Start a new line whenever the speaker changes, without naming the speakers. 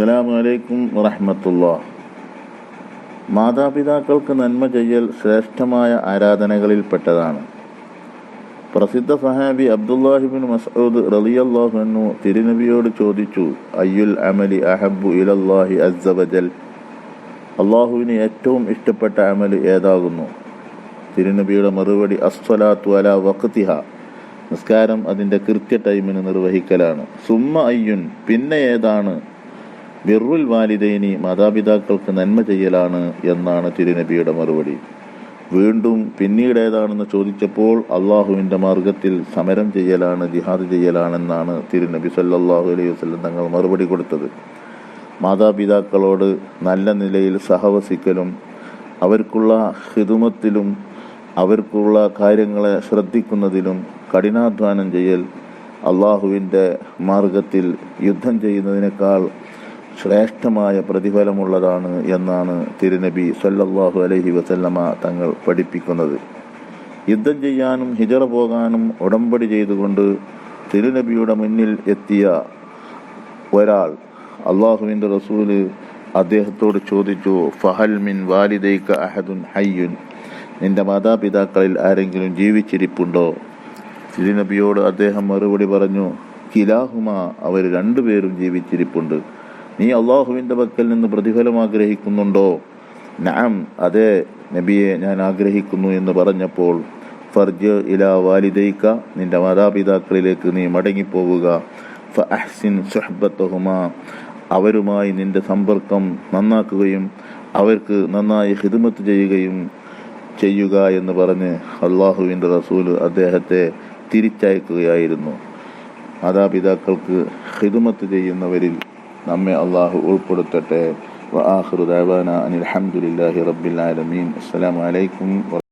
അസ്സലാമു അലൈക്കും വറഹമത്തുള്ള. മാതാപിതാക്കൾക്ക് നന്മ ചെയ്യൽ ശ്രേഷ്ഠമായ ആരാധനകളിൽപ്പെട്ടതാണ്. പ്രസിദ്ധ സഹാബി അബ്ദുല്ലാഹിബിൻ മസൂദ് റളിയല്ലാഹുനു തിരുനബിയോട് ചോദിച്ചു അയ്യുൽ അമലി അഹബു ഇലല്ലാഹി അസ്സബജൽ അള്ളാഹുവിന് ഏറ്റവും ഇഷ്ടപ്പെട്ട അമൽ ഏതാകുന്നു? തിരുനബിയുടെ മറുപടി അസ്വലാത്തു അല വക്തിഹ നിസ്കാരം അതിന്റെ കൃത്യ ടൈമിന് നിർവഹിക്കലാണ്. സുമ്മ അയ്യുൻ പിന്നെ ഏതാണ്? ബിറുൽ വാലിദൈനി മാതാപിതാക്കൾക്ക് നന്മ ചെയ്യലാണ് എന്നാണ് തിരുനബിയുടെ മറുപടി. വീണ്ടും പിന്നീട് ഏതാണെന്ന് ചോദിച്ചപ്പോൾ അള്ളാഹുവിന്റെ മാർഗത്തിൽ സമരം ചെയ്യലാണ് ജിഹാദ് ചെയ്യലാണെന്നാണ് തിരുനബി സല്ലാഹു അലൈഹി വസ്ലം തങ്ങൾ മറുപടി കൊടുത്തത്. മാതാപിതാക്കളോട് നല്ല നിലയിൽ സഹവസിക്കലും അവർക്കുള്ള ഹിതുമത്തിലും അവർക്കുള്ള കാര്യങ്ങളെ ശ്രദ്ധിക്കുന്നതിലും കഠിനാധ്വാനം ചെയ്യൽ അള്ളാഹുവിന്റെ മാർഗത്തിൽ യുദ്ധം ചെയ്യുന്നതിനേക്കാൾ ശ്രേഷ്ഠമായ പ്രതിഫലമുള്ളതാണ് എന്നാണ് തിരുനബി സല്ലല്ലാഹു അലൈഹി വസല്ലമ തങ്ങൾ പഠിപ്പിക്കുന്നത്. യുദ്ധം ചെയ്യാനും ഹിജറ പോകാനും ഉടമ്പടി ചെയ്തുകൊണ്ട് തിരുനബിയുടെ മുന്നിൽ എത്തിയ ഒരാൾ അള്ളാഹുവിന്റെ റസൂൽ അദ്ദേഹത്തോട് ചോദിച്ചു ഫഹൽ മിൻ വാലിദൈക അഹദുൻ ഹയ്യുൻ? നിന്റെ മാതാപിതാക്കളിൽ ആരെങ്കിലും ജീവിച്ചിരിപ്പുണ്ടോ? തിരുനബിയോട് അദ്ദേഹം മറുപടി പറഞ്ഞു കിലാഹുമ അവർ രണ്ടുപേരും ജീവിച്ചിരിപ്പുണ്ട്. നീ അള്ളാഹുവിന്റെ പക്കൽ നിന്ന് പ്രതിഫലം ആഗ്രഹിക്കുന്നുണ്ടോ? നാം അതെ നബിയെ ഞാൻ ആഗ്രഹിക്കുന്നു എന്ന് പറഞ്ഞപ്പോൾ ഫർജ് ഇല വാലിദൈക്ക നിന്റെ മാതാപിതാക്കളിലേക്ക് നീ മടങ്ങിപ്പോവുക. ഫ അഹ്സിൻ സുഹബത്തഹുമ. അവരുമായി നിന്റെ സമ്പർക്കം നന്നാക്കുകയും അവർക്ക് നന്നായി ഹിദ്മത്ത് ചെയ്യുകയും ചെയ്യുക എന്ന് പറഞ്ഞ് അള്ളാഹുവിന്റെ റസൂൽ അദ്ദേഹത്തെ തിരിച്ചയക്കുകയായിരുന്നു. മാതാപിതാക്കൾക്ക് ഹിദ്മത്ത് ചെയ്യുന്നവരിൽ നമ്മെ അള്ളാഹു ഉൾപ്പെടുത്തട്ടെ. വ ആഖിറു ദഅവാന അനിൽ ഹംദുലില്ലാഹി റബ്ബിൽ ആലമീൻ. അസ്സലാമു അലൈക്കും